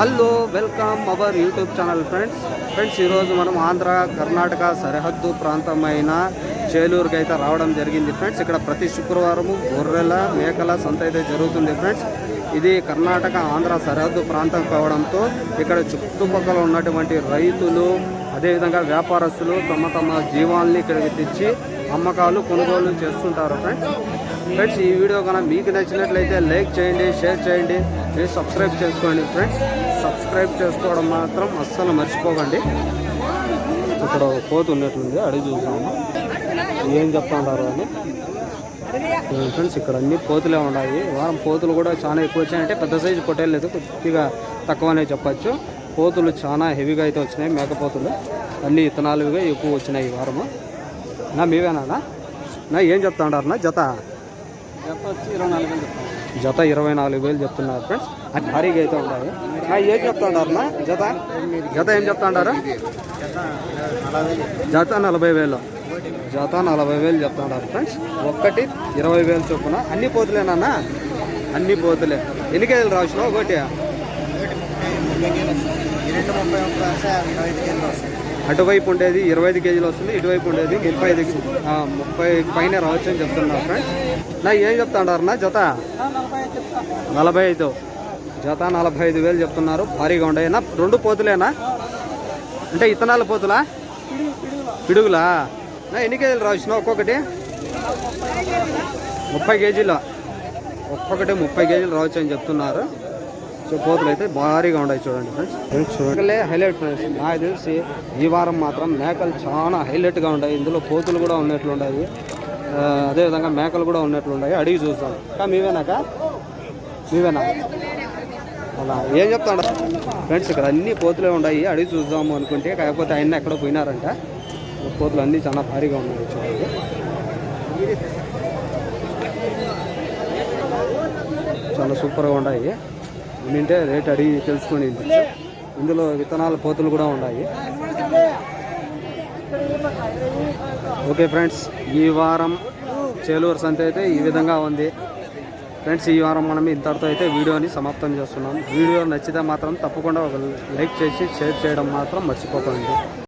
Hello welcome our YouTube channel friends. Friends ఈరోజు మనం ఆంధ్ర కర్ణాటక సరిహద్దు ప్రాంతమైన చేలూరుకి అయితే రావడం జరిగింది ఫ్రెండ్స్. ఇక్కడ ప్రతి శుక్రవారము గొర్రెల మేకల సంత అయితే జరుగుతుంది ఫ్రెండ్స్. ఇది కర్ణాటక ఆంధ్ర సరిహద్దు ప్రాంతం కావడంతో ఇక్కడ చుట్టుపక్కల ఉన్నటువంటి రైతులు అదేవిధంగా వ్యాపారస్తులు తమ తమ జీవాల్ని ఇక్కడికి తెచ్చి అమ్మకాలు కొనుగోలు చేస్తుంటారు ఫ్రెండ్స్. ఫ్రెండ్స్ ఈ వీడియో కనుక మీకు నచ్చినట్లయితే లైక్ చేయండి షేర్ చేయండి సబ్స్క్రైబ్ చేసుకోండి ఫ్రెండ్స్. సబ్స్క్రైబ్ చేసుకోవడం మాత్రం అస్సలు మర్చిపోకండి. ఇక్కడ కోతి ఉన్నట్లుంది అడిగి చూసాము ఏం చెప్తుంటారు అని? ఫ్రెండ్స్ ఇక్కడ అన్ని పోతులే ఉన్నాయి. వారం పోతులు కూడా చాలా ఎక్కువ వచ్చాయంటే పెద్ద సైజు కొట్టేయలేదు కొద్దిగా తక్కువనే చెప్పచ్చు. పోతులు చాలా హెవీగా అయితే వచ్చినాయి మేకపోతులు. అన్ని ఇతనాలుగా ఎక్కువ వచ్చినాయి ఈ వారము. నా మీవేనా నా ఏం చెప్తా ఉంటారు నా జత? జత ఇరవై నాలుగు వేలు చెప్తున్నారు. ఫ్రెండ్స్. అది భారీగా అయితే నా ఏం చెప్తా ఉంటారు నా జత? జత ఏం చెప్తా ఉంటారు జత నలభై వేలు. జత నలభై వేలు చెప్తా ఉంటారు ఫ్రెండ్స్. ఒక్కటి ఇరవై వేలు చొప్పున. అన్ని పోతులేనా అన్ని? పోతులే. ఎన్ని కేజీలు రాసినావు ఒకటి రెండు ముప్పై ముప్పై వస్తాయి ఇరవై ఐదు కేజీలు వస్తాయి అటువైపు ఉండేది ఇరవై ఐదు కేజీలు వస్తుంది ఇటువైపు ఉండేది ముప్పై ఐదు ముప్పై పైన రావచ్చు అని చెప్తున్నారు ఫ్రెండ్స్ నా ఏం చెప్తా నా జత? నలభై ఐదు. జత నలభై ఐదు వేలు చెప్తున్నారు. భారీగా ఉండేనా రెండు పోతులేనా? అంటే ఇత్తనాల పోతులా? పిడుగులా? నా ఎన్ని కేజీలు రాసినావు ఒక్కొక్కటి? ముప్పై కేజీలు. ఒక్కొక్కటి ముప్పై కేజీలు రావచ్చు అని చెప్తున్నారు. సో పోతులు అయితే భారీగా ఉన్నాయి చూడండి ఫ్రెండ్స్ ఫ్రెండ్స్ చూడండి. హైలైట్ ఫ్రెండ్స్ నాకు తెలిసి ఈ వారం మాత్రం మేకలు చాలా హైలైట్గా ఉన్నాయి ఇందులో పోతులు కూడా ఉన్నట్లు ఉన్నాయి. అదేవిధంగా మేకలు కూడా ఉన్నట్లు ఉన్నాయి. అడిగి చూస్తాం కా మీవేనాక మీవేనా? అలా ఏం చెప్తాడు? ఫ్రెండ్స్ ఇక్కడ అన్ని పోతులే ఉన్నాయి. అడిగి చూద్దాము అనుకుంటే కాకపోతే ఆయన ఎక్కడో పోయినారంట. పోతులు అన్నీ చాలా భారీగా ఉన్నాయి చూడండి. చాలా సూపర్గా ఉన్నాయి. ఏంటంటే రేట్ అడిగి తెలుసుకొని ఇందులో విత్తనాల పోతులు కూడా ఉన్నాయి. ఓకే ఫ్రెండ్స్ ఈ వారం చేలూరు సంత అయితే ఈ విధంగా ఉంది. ఫ్రెండ్స్ ఈ వారం మనం ఇంతటితో అయితే వీడియోని సమాప్తం చేస్తున్నాం. వీడియో నచ్చితే మాత్రం తప్పకుండా ఒక లైక్ చేసి షేర్ చేయడం మాత్రం మర్చిపోకండి.